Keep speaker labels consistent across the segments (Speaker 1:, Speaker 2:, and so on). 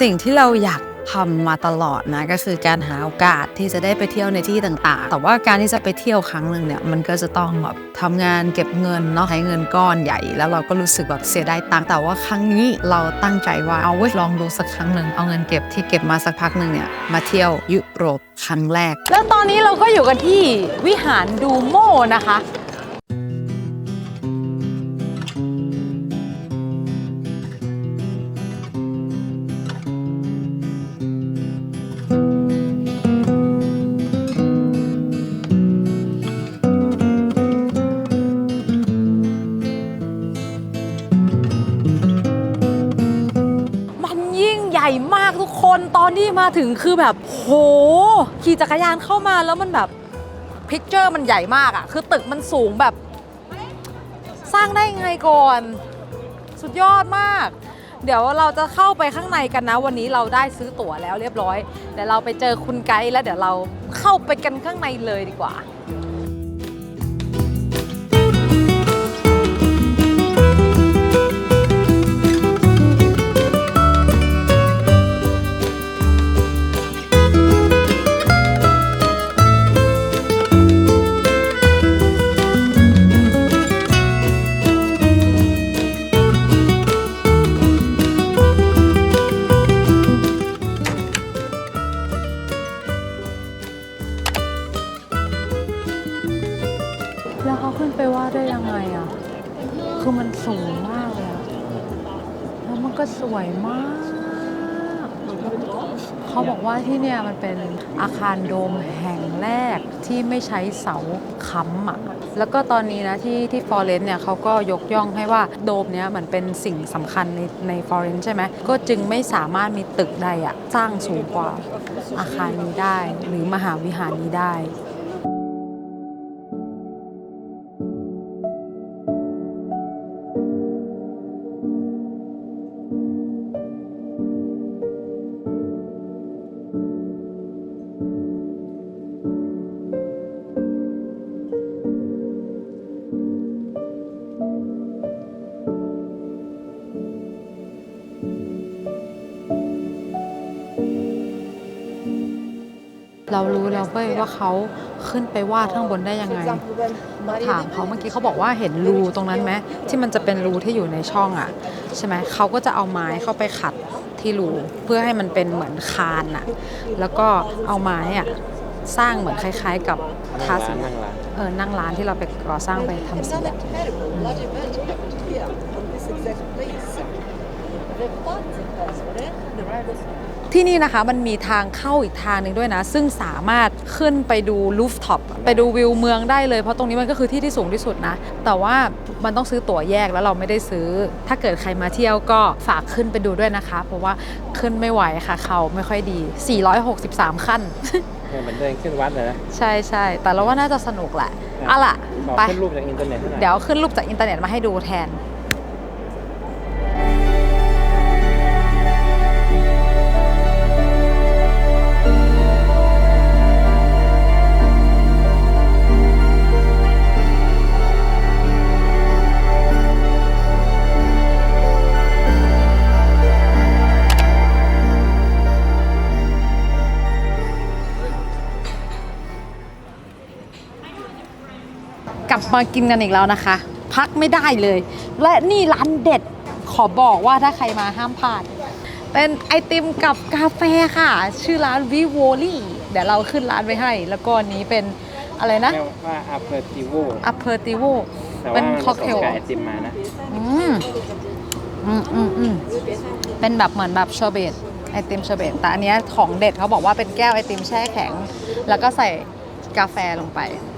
Speaker 1: สิ่งที่เราอยากทำมาตลอดนะก็คือการหาโอกาสที่จะได้ไปเที่ยวในที่ต่างๆ แต่ว่าการที่จะไปเที่ยวครั้งหนึ่งเนี่ยมันก็จะต้องแบบทำงานเก็บเงินเนาะใช้เงินก้อนใหญ่ แล้วเราก็รู้สึกแบบเสียดายตังค์แต่ว่าครั้งนี้เราตั้งใจว่าเอาไว้ยลองดูสักครั้งหนึ่งเอาเงินเก็บที่เก็บมาสักพักหนึ่งเนี่ยมาเที่ยวยุโรปครั้งแรก
Speaker 2: แล้วตอนนี้เราก็อยู่กันที่วิหารดูโมนะคะ ญ่มากทุกคนตอนที่มาถึงคือแบบโหขี่จักรยานเข้ามาแล้วมันแบบพิกเจอร์มันใหญ่มากอะคือตึกมันสูงแบบ สร้างได้ไงก่อน สุดยอดมาก เดี๋ยวเราจะเข้าไปข้างในกันนะ วันนี้เราได้ซื้อตั๋วแล้วเรียบร้อยเดี๋ยวเราไปเจอคุณไกด์แล้วเดี๋ยวเราเข้าไปกันข้างในเลยดีกว่า ว่าที่เนี่ยมันเป็นอาคารโดมแห่งแรกที่ไม่ใช้เสาค้ำอะแล้วก็ตอนนี้นะที่ที่ฟอเรนเนี่ยเขาก็ยกย่องให้ว่าโดมเนี้ยมันเป็นสิ่งสำคัญในในฟอเรนใช่ไหมก็จึงไม่สามารถมีตึกใดอะสร้างสูงกว่าอาคารนี้ได้ หรือมหาวิหารนี้ได้ เรารู้แล้วเว้ยว่าเขาขึ้นไปวาดข้างบนได้ยังไงถามเขาเมื่อกี้เขาบอกว่าเห็นรูตรงนั้นไหมที่มันจะเป็นรูที่อยู่ในช่องอะใช่ไหมเขาก็จะเอาไม้เข้าไปขัดที่รูเพื่อให้มันเป็นเหมือนคานอะ แล้วก็เอาไม้อะสร้างเหมือนคล้าย ๆ กับทาสี
Speaker 3: นั่งร้าน
Speaker 1: เออนั่งร้านที่เราไปก่อสร้างไปทำสี ที่นี่นะคะมันมีทางเข้าอีกทางหนึ่งด้วยนะ ซึ่งสามารถขึ้นไปดูลูฟท็อปไปดูวิวเมืองได้เลยเพราะตรงนี้มันก็คือที่ที่สูงที่สุดนะ แต่ว่ามันต้องซื้อตั๋วแยกแล้วเราไม่ได้ซื้อ ถ้าเกิดใครมาเที่ยวก็ฝากขึ้นไปดูด้วยนะคะ เพราะว่าขึ้นไม่ไหวค่ะ เขาไม่ค่อยดี 463 ขั้น
Speaker 3: เหมือนเดินขึ้นวัดเลยนะ
Speaker 1: ใช่ใช่แต่เราว่าน่าจะสนุกแหละเอาล่ะ
Speaker 3: ขอ
Speaker 1: ไป
Speaker 3: ขึ้นรูปจากอินเทอร์เน็ตให้หน่อย
Speaker 1: เดี๋ยวขึ้นรูปจากอินเทอร์เน็ตมาให้ดูแทน มากินกันอีกแล้วนะคะ พักไม่ได้เลย และนี่ร้านเด็ดขอบอกว่าถ้าใครมาห้ามพลาด เป็นไอติมกับกาแฟค่ะ ชื่อร้านวิโวลี่เดี๋ยวเราขึ้นร้านไว้ให้ แล้วก็อันนี้เป็นอะไรนะ
Speaker 3: เรียกว่าอาเปอร์ติโว
Speaker 1: a p e r t i v o
Speaker 3: แต่
Speaker 1: เป็
Speaker 3: ว่าน
Speaker 1: ค็อกเทล
Speaker 3: ผสมกับไอติมมานะ
Speaker 1: อืมอืมอืมอืมเป็นแบบเหมือนแบบเชอร์เบตไอติมเชอร์เบตแต่อันเนี้ยของเด็ดเขาบอกว่าเป็นแก้วไอติมแช่แข็ง แล้วก็ใส่กาแฟลงไปอืม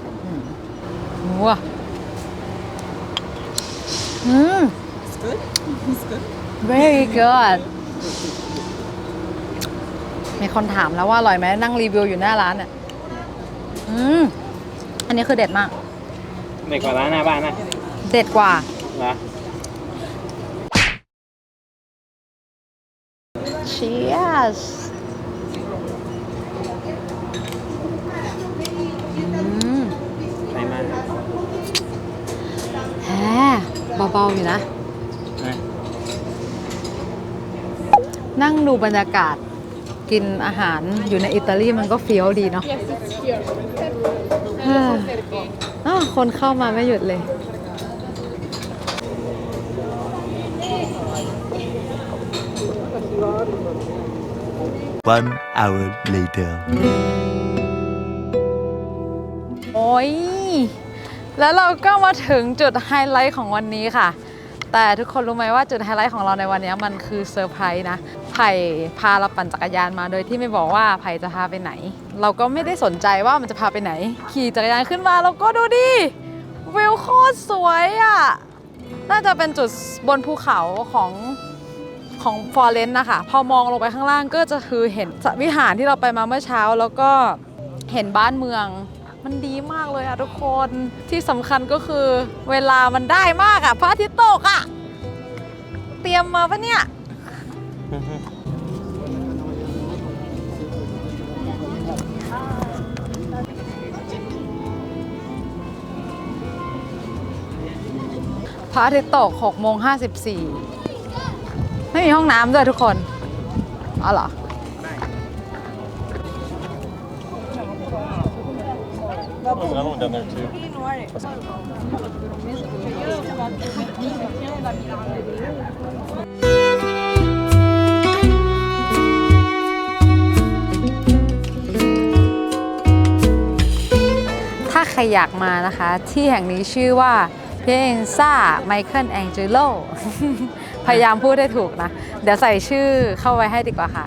Speaker 1: ว้าอืม very good มีคนถามแล้วว่าอร่อยไหมนั่งรีวิวอยู่หน้าร้านอะ อืม อันนี้คือเด็ดมาก
Speaker 3: เด็กกว่าร้านหน้าบ้านนะ
Speaker 1: เด็ดกว่า
Speaker 3: เหรอ
Speaker 1: Cheers อืม
Speaker 3: ใครมา
Speaker 1: แฮ เบาๆอยู่นะ
Speaker 3: นะ
Speaker 1: นั่งดูบรรยากาศกินอาหารอยู่ในอิตาลีมันก็เฟี้ยวดีเนาะเฮ้ออ้าวคนเข้ามาไม่หยุดเลย
Speaker 4: One hour later.
Speaker 1: โอ้ย แล้วเราก็มาถึงจุดไฮไลท์ของวันนี้ค่ะ แต่ทุกคนรู้ไหมว่าจุดไฮไลท์ของเราในวันนี้มันคือเซอร์ไพรส์นะ ไผ่พาเราปั่นจักรยานมาโดยที่ไม่บอกว่าไผ่จะพาไปไหน เราก็ไม่ได้สนใจว่ามันจะพาไปไหน ขี่จักรยานขึ้นมาแล้วก็ดูดิวิวโคตรสวยอะ น่าจะเป็นจุดบนภูเขาของของฟอร์เรนต์นะคะ พอมองลงไปข้างล่างก็จะคือเห็นวิหารที่เราไปมาเมื่อเช้า แล้วก็เห็นบ้านเมือง มันดีมากเลยอะทุกคนที่สำคัญก็คือเวลามันได้มากอะพระอาทิตย์ตกอะเตรียมมาปะเนี่ย พระอาทิตย์ตก6โมง54 ไม่มีห้องน้ำด้วยทุกคนอ๋อเหรอ ถ้าใครอยากมานะคะ ที่แห่งนี้ชื่อว่าเพนซ่าไมเคิลแองเจโลพยายามพูดให้ถูกนะ เดี๋ยวใส่ชื่อเข้าไว้ให้ดีกว่าค่ะ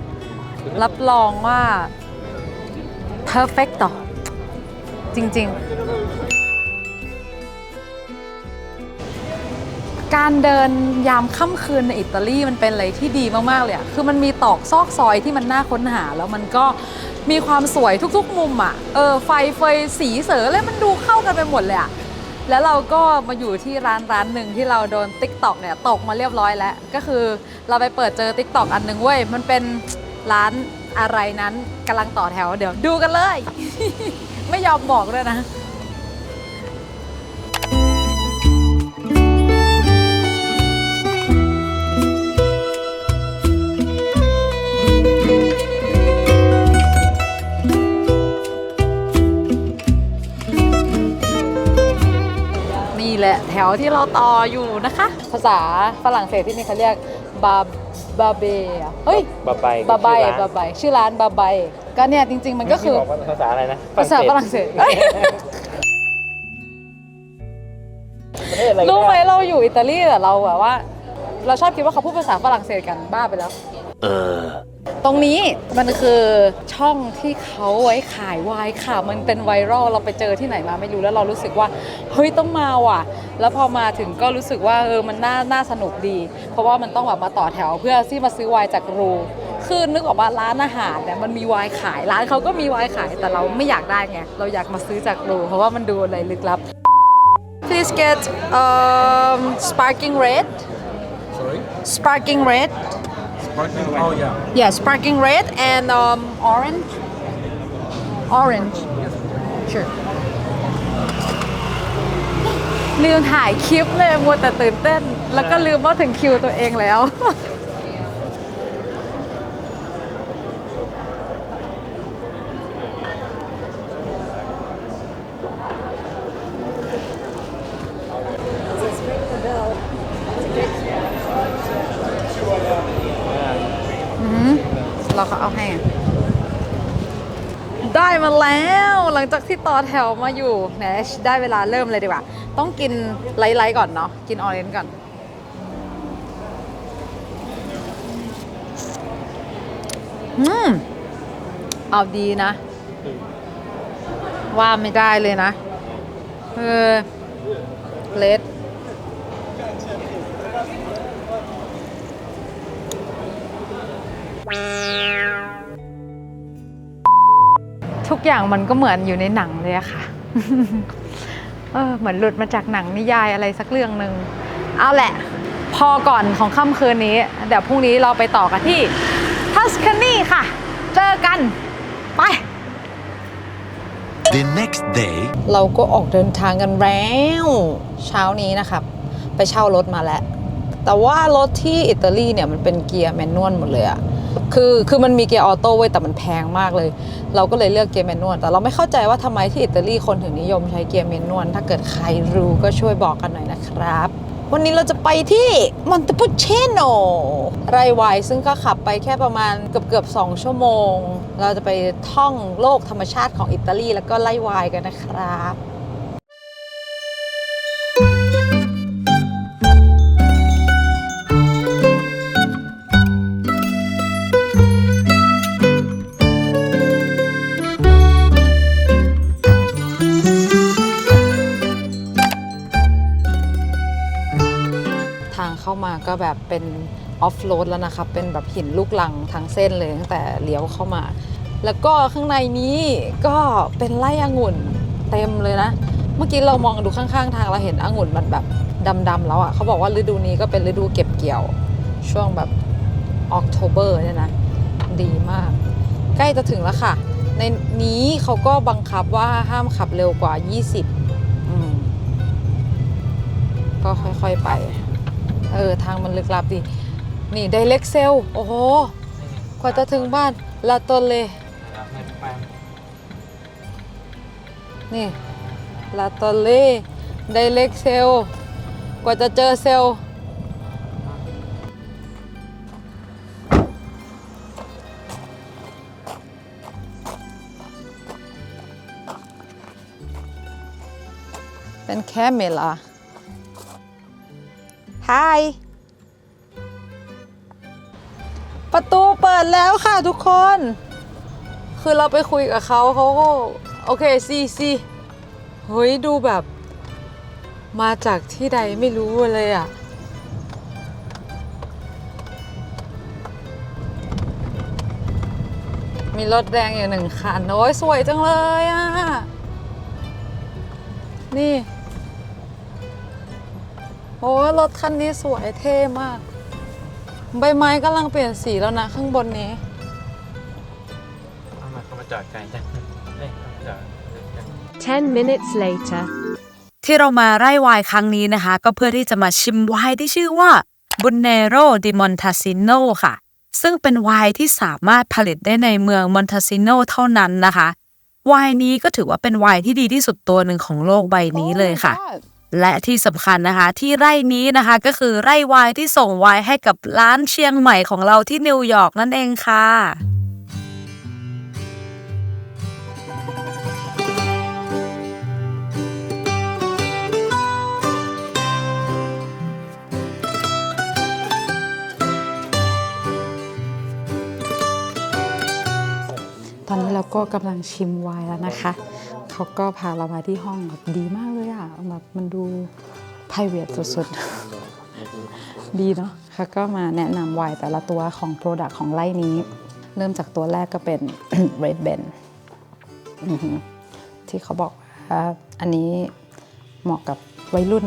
Speaker 1: รับรองว่า perfect ต่อ จริง ๆ การเดินยามค่ำคืนในอิตาลีมันเป็นอะไรที่ดีมาก ๆ เลยอะคือมันมีตอกซอกซอยที่มันน่าค้นหา แล้วมันก็มีความสวยทุก ๆ มุมอะเออไฟเฟยสีเสืออะไรมันดูเข้ากันไปหมดเลยอะแล้วเราก็มาอยู่ที่ร้านร้านหนึ่งที่เราโดน t ิ k t o k เนี่ยตกมาเรียบร้อยแล้ว ก็คือเราไปเปิดเจอ t ิ k t o k อันหนึ่งเว้ย มันเป็นร้านอะไรนั้นกำลังต่อแถวเดี๋ยวดูกันเลย ไม่ยอมบอกด้วยนะนี่แหละแถวที่เราต่ออยู่นะคะ ภาษาฝรั่งเศสที่นี่เขาเรียกบาบาเบอะเฮ้ย
Speaker 3: บาไบบา
Speaker 1: ไบ
Speaker 3: ชื่อร้น
Speaker 1: บาไบชื่อร้านบาไบ ก็เนี่ยจริง ๆ มันก็คือ
Speaker 3: ไม่บอกว่าภาษาอะไรนะ
Speaker 1: ภาษาฝรั่งเศสเอ้ย
Speaker 3: ประเทศอะไรก็
Speaker 1: รู้ไหม
Speaker 3: ด้
Speaker 1: เราอยู่อิตาลีแต่เราแบบว่า เราชอบคิดว่าเขาพูดภาษาฝรั่งเศสกันบ้าไปแล้ว
Speaker 4: Uh.
Speaker 1: ตรงนี้มันคือช่องที่เขาไว้ขายไวน์ค่ะ มันเป็นไวรัลเราไปเจอที่ไหนมาไม่รู้แล้วเรารู้สึกว่าเฮ้ยต้องมาว่ะ แล้วพอมาถึงก็รู้สึกว่าเออมันน่าน่าสนุกดี เพราะว่ามันต้องแบบมาต่อแถวเพื่อที่มาซื้อไวน์จากรู คือนึกออกว่าร้านอาหารเนี่ยมันมีไวน์ขายร้านเขาก็มีไวน์ขายแต่เราไม่อยากได้ไงเราอยากมาซื้อจากรูเพราะว่ามันดูอะไรลึกลับ Please get um, sparkling red
Speaker 5: Sorry?
Speaker 1: sparkling red
Speaker 5: Sparkling? Oh, yeah.
Speaker 1: Yeah, sparkling red and um, orange. Orange. Sure. ลืมถ่ายคลิปเลยมัวแต่ตื่นเต้น แล้วก็ลืมว่าถึงคิวตัวเองแล้ว เราเขาเอาให้อะได้มาแล้วหลั งจากที่ต่อแถวมาอยู่แนชได้เวลาเริ่มเลยดีกว่า ต้องกินไลท์ๆก่อนเนาะกินออเรนจ์ก่อน อืม เอาดีนะ ว่าไม่ได้เลยนะ เออเลด ทุกอย่างมันก็เหมือนอยู่ในหนังเลยอะค่ะ เออเหมือนหลุดมาจากหนังนิยายอะไรสักเรื่องหนึ่งเอาแหละ พอก่อนของค่ำคืนนี้ เดี๋ยวพรุ่งนี้เราไปต่อกันที่ทัสคานีค่ะ เจอกัน ไป
Speaker 4: The next day.
Speaker 1: เราก็ออกเดินทางกันแล้ว เช้านี้นะครับ ไปเช่ารถมาแล้ว แต่ว่ารถที่อิตาลีเนี่ยมันเป็นเกียร์แมนนวลหมดเลยอะ คือคือมันมีเกียร์ออโต้เว้ยแต่มันแพงมากเลย เราก็เลยเลือกเกียร์แมนนวลแต่เราไม่เข้าใจว่าทำไมที่อิตาลีคนถึงนิยมใช้เกียร์แมนนวลถ้าเกิดใครรู้ก็ช่วยบอกกันหน่อยนะครับ วันนี้เราจะไปที่มอนเตปูเชโนไรไวน์ซึ่งก็ขับไปแค่ประมาณเกือบเกือบสองชั่วโมง เราจะไปท่องโลกธรรมชาติของอิตาลีแล้วก็ไล่ไวน์กันนะครับ มาก็แบบเป็นออฟโรดแล้วนะครับ เป็นแบบหินลูกลังทั้งเส้นเลยตั้งแต่เลี้ยวเข้ามา แล้วก็ข้างในนี้ก็เป็นไร่องุ่นเต็มเลยนะ เมื่อกี้เรามองดูข้างๆ ทางเราเห็นองุ่นมันแบบดำๆแล้วอะ่ะเขาบอกว่าฤดูนี้ก็เป็นฤดูเก็บเกี่ยวช่วงแบบออกโทเบอร์เนี่ยนะ ดีมาก ใกล้จะถึงแล้วค่ะ ในนี้เขาก็บังคับว่าห้ามขับเร็วกว่า 20 อืม ก็ค่อยๆไป เออทางมันลึกลับดี นี่ไดเล็กเซลโอ้โหกว่าจะถึงบ้านลาโตเลนี่ลาโตเลไดเล็กเซลกว่าจะเจอเซลเป็นแค่เมลา ฮายประตูเปิดแล้วค่ะทุกคน คือเราไปคุยกับเขาเขาก็โอเคซีซีเฮ้ยดูแบบ มาจากที่ใดไม่รู้เลยอะมีรถแดงอยู่หนึ่งคัน โอ้ยสวยจังเลยอะ นี่ โอ้ยรถคันนี้สวยเท่มาก ใบไม้กำลังเปลี่ยนสีแล้วนะ ข้างบนนี้
Speaker 3: เอามาเข้ามาจอดไกลจังเอ้ยเข้ามาจอด
Speaker 6: 10 minutes later.
Speaker 7: ที่เรามาไร่ไวน์ครั้งนี้นะคะ ก็เพื่อที่จะมาชิมไวน์ที่ชื่อว่า b u n n e r o di Montalcino ค่ะ ซึ่งเป็นไวน์ที่สามารถผลิตได้ในเมืองมอนท a ซิโนเท่านั้นนะคะ ไวน์นี้ก็ถือว่าเป็นไวน์ที่ดีที่สุดตัวหนึ่งของโลกใบนี้เลยค่ะ และที่สำคัญนะคะที่ไร่นี้นะคะก็คือไร่ไวน์ที่ส่งไวน์ให้กับร้านเชียงใหม่ของเราที่นิวยอร์กนั่นเองค่ะ
Speaker 1: ตอนนี้เราก็กำลังชิมไวน์แล้วนะคะ เขาก็พาเรามาที่ห้องแบบดีมากเลยอะแบบมันดู p r i v a t สุดๆ ดีเนาะเขาก็มาแนะนำไวน์แต่ละตัวของ Product ของไล่นี้ เริ่มจากตัวแรกก็เป็น Red b e n อือหือที่เขาบอกว่าอันนี้เหมาะกับวัยรุ่น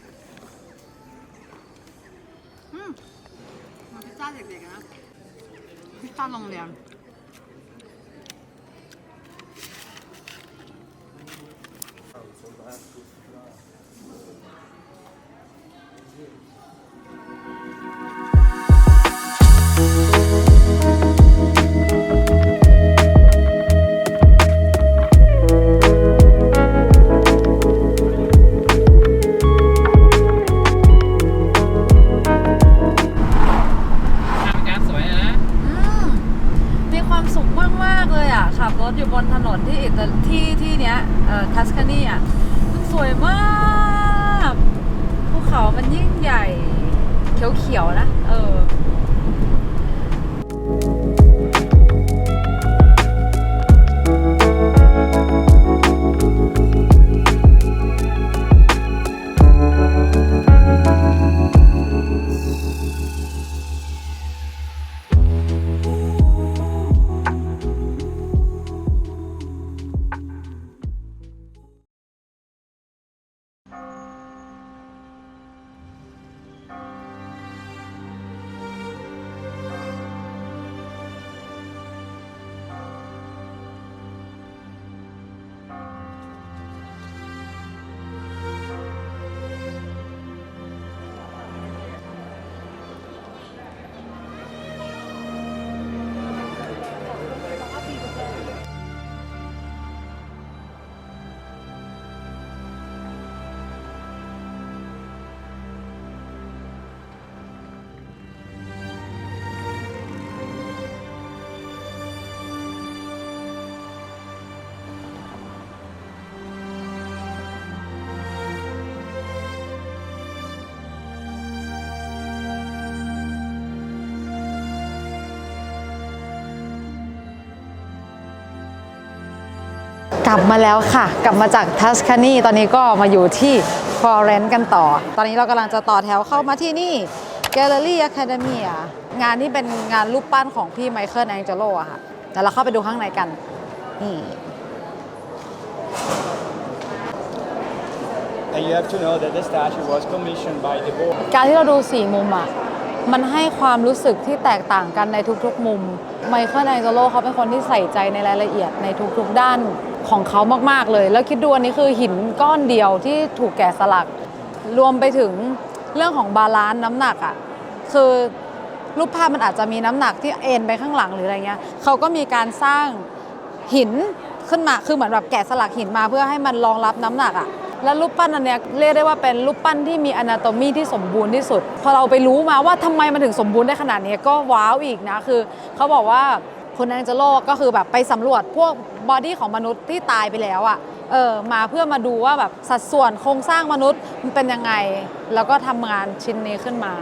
Speaker 1: ลับมาแล้วค่ะ กลับมาจากทัสคานีตอนนี้ก็มาอยู่ที่ฟลอเรนซ์กันต่อ ตอนนี้เรากำลังจะต่อแถวเข้ามาที่นี่ Gallery Academia งานที่เป็นงานรูปปั้นของพี่ไมเคิลแองเจโลอะค่ะเดี๋ยวเราเข้าไปดูข้างในกัน นี่
Speaker 5: And you have to know that the statue was commissioned by the board.
Speaker 1: การที่เราดูสี่มุมอะมันให้ความรู้สึกที่แตกต่างกันในทุกๆมุม ไมเคิลแองเจโลเขาเป็นคนที่ใส่ใจในรายละเอียดในทุกๆด้าน ของเขามากๆเลย แล้วคิดดูอันนี้คือหินก้อนเดียวที่ถูกแกะสลัก รวมไปถึงเรื่องของบาลานซ์น้ำหนักอะคือรูปภาพมันอาจจะมีน้ำหนักที่เอ็นไปข้างหลังหรืออะไรเงี้ยเขาก็มีการสร้างหินขึ้นมาคือเหมือนแบบแกะสลักหินมาเพื่อให้มันรองรับน้ำหนักอะแล้วรูปปั้นอันเนี้ยเรียกได้ว่าเป็นรูปปั้นที่มีอนาโตมีที่สมบูรณ์ที่สุด พอเราไปรู้มาว่าทำไมมันถึงสมบูรณ์ได้ขนาดนี้ก็ว้าวอีกนะคือเขาบอกว่า คุณแองเจโลก็คือแบบไปสำรวจพวกบอดี้ของมนุษย์ที่ตายไปแล้วอะเออมาเพื่อมาดูว่าแบบสัดส่วนโครงสร้างมนุษย์มันเป็นยังไง แล้วก็ทำงานชิ้นนี้ขึ้นมา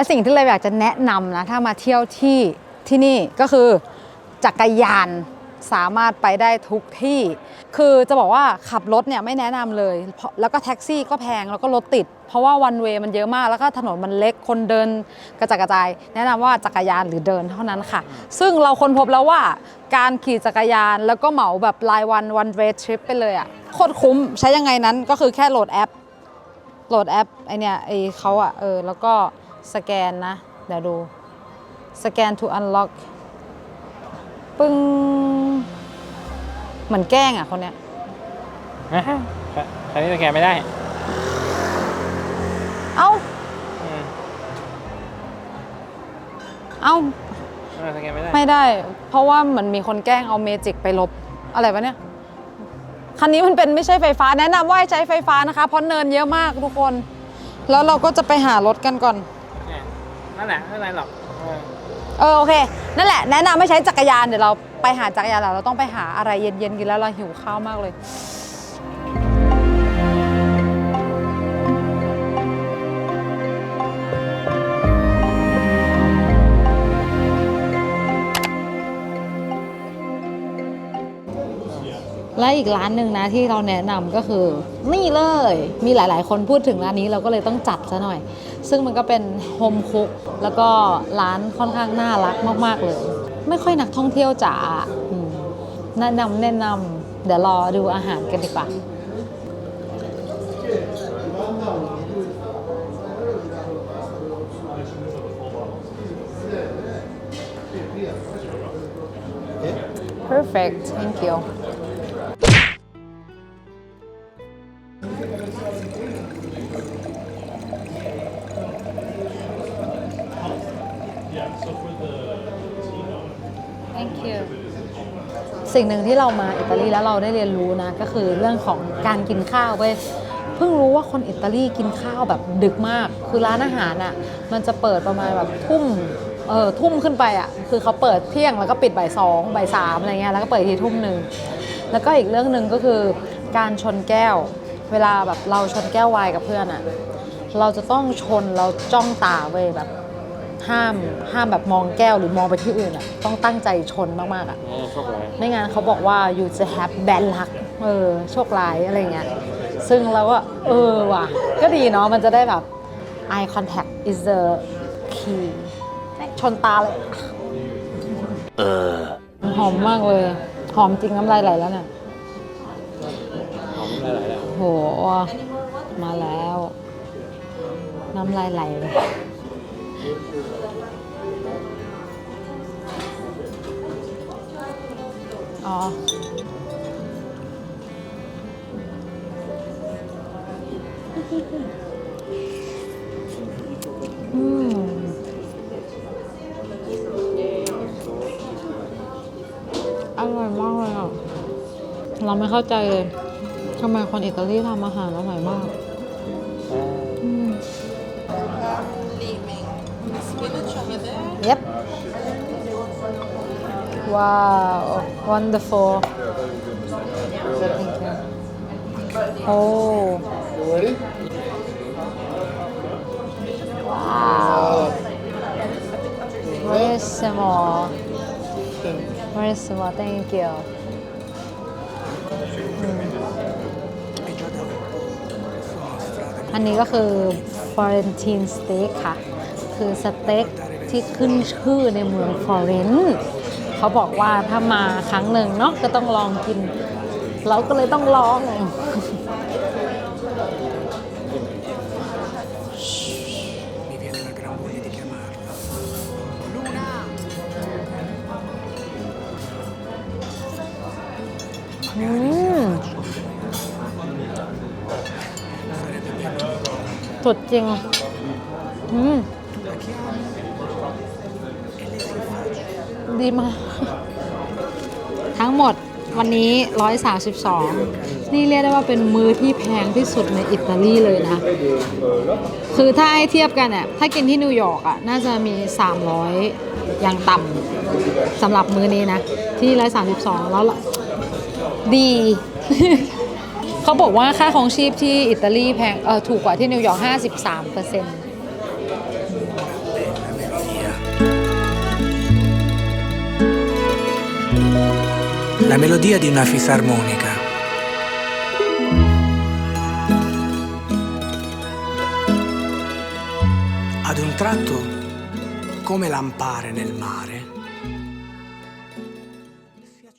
Speaker 1: และสิ่งที่เราอยากจะแนะนำนะถ้ามาเที่ยวที่ที่นี่ก็คือจักรยานสามารถไปได้ทุกที่ คือจะบอกว่าขับรถเนี่ยไม่แนะนำเลย แล้วก็แท็กซี่ก็แพงแล้วก็รถติด เพราะว่าวันเวย์มันเยอะมาก แล้วก็ถนนมันเล็ก คนเดินกระจายกระจาย แนะนำว่าจักรยานหรือเดินเท่านั้นค่ะ ซึ่งเราค้นพบแล้วว่าการขี่จักรยานแล้วก็เหมาแบบรายวันวันเวทริปไปเลยอะ่ะโคตรคุ้มใช้ยังไงนั้นก็คือแค่โหลดแอป โหลดแอปไอเนี่ยไอเขาอะเออแล้วก็ สแกนนะ เดี๋ยวดู สแกน to unlock ปึ้ง เหมือนแกล้งอะคนเนี้ย
Speaker 3: ฮะคันนี้สแกนไม่ได้
Speaker 1: เอ้า
Speaker 3: อืม
Speaker 1: เอ้า
Speaker 3: เออสแกนไม่ได้
Speaker 1: ไม่ได้ เพราะว่าเหมือนมีคนแกล้งเอาเมจิกไปลบ อะไรวะเนี่ย คันนี้มันเป็นไม่ใช่ไฟฟ้า แนะนำว่าให้ใช้ไฟฟ้านะคะ เพราะเนินเยอะมากทุกคน แล้วเราก็จะไปหารถกันก่อน
Speaker 3: เนั่นแหละไม่เป็นไรหรอกเออ
Speaker 1: เออโอเค นั่นแหละแนะนำไม่ใช้จักรยานเดี๋ยวเราไปหาจักรยานแล้วเราต้องไปหาอะไรเย็นๆกินแล้วเราหิวข้าวมากเลย และอีกร้านหนึ่งนะที่เราแนะนำก็คือ นี่เลยมีหลาย ๆ คนพูดถึงร้านนี้เราก็เลยต้องจัดซะหน่อย ซึ่งมันก็เป็นโฮมคุกแล้วก็ร้านค่อนข้างน่ารักมาก ๆ เลย ไม่ค่อยนักท่องเที่ยวจ๋าแนะนำแนะนำเดี๋ยวรอดูอาหารกันดีกว่า Perfect thank you สิ่งหนึ่งที่เรามาอิตาลีแล้วเราได้เรียนรู้นะก็คือเรื่องของการกินข้าวเว้ยเพิ่งรู้ว่าคนอิตาลีกินข้าวแบบดึกมาก คือร้านอาหารอะมันจะเปิดประมาณแบบทุ่มเออทุ่มขึ้นไปอะคือเขาเปิดเที่ยงแล้วก็ปิดบ่ายสองบ่ายสามอะไรเงี้ยแล้วก็เปิดทีทุ่มหนึ่งแล้วก็อีกเรื่องหนึ่งก็คือการชนแก้ว เวลาแบบเราชนแก้วไวน์กับเพื่อนอะเราจะต้องชนเราจ้องตาเว้ยแบบ ห้ามห้ามแบบมองแก้วหรือมองไปที่อื่นอะต้องตั้งใจชนมากๆอะ
Speaker 3: เออโชคร้าย
Speaker 1: ไม่งั้นเขาบอกว่า you จะ have bad luck เออโชคร้ายอะไรเงี้ยซึ่งเราก็เออว่ะ ก็ดีเนาะมันจะได้แบบ eye contact is the key ชนตาเลย
Speaker 4: Uh.
Speaker 1: หอมมากเลย หอมจริงน้ำลายไหลแล้วเนี่ย
Speaker 3: หอมหลายๆแล้ว
Speaker 1: โหมาแล้ว น้ำลายไหลเลย อ๋อ อืม อร่อยมากเลยอะ เราไม่เข้าใจเลยทำไมคนอิตาลีทำอาหารอร่อยมาก Yep. Wow, wonderful. Thank you. Oh. Wow. Bellissimo. Bellissimo, thank you. อันนี้ก็คือ Florentine Steak ค่ะ คือสเต็ก ที่ขึ้นชื่อในเมืองฟลอเรนซ์เขาบอกว่าถ้ามาครั้งหนึ่งเนาะก็ต้องลองกิน เราก็เลยต้องลอง สดจริง ดีมาก ทั้งหมดวันนี้ 132 นี่เรียกได้ว่าเป็นมื้อที่แพงที่สุดในอิตาลีเลยนะ คือถ้าให้เทียบกันเนี่ยถ้ากินที่นิวยอร์กอะ น่าจะมี 300 อย่างต่ำสำหรับมื้อนี้นะ ที่ 132 แล้วละดี เขาบอกว่าค่าของชีพที่อิตาลีแพงเออถูกกว่าที่นิวยอร์ก53เปอร์เซ็นต์
Speaker 8: La melodia di una fisarmonica. Ad un tratto, come lampare nel mare,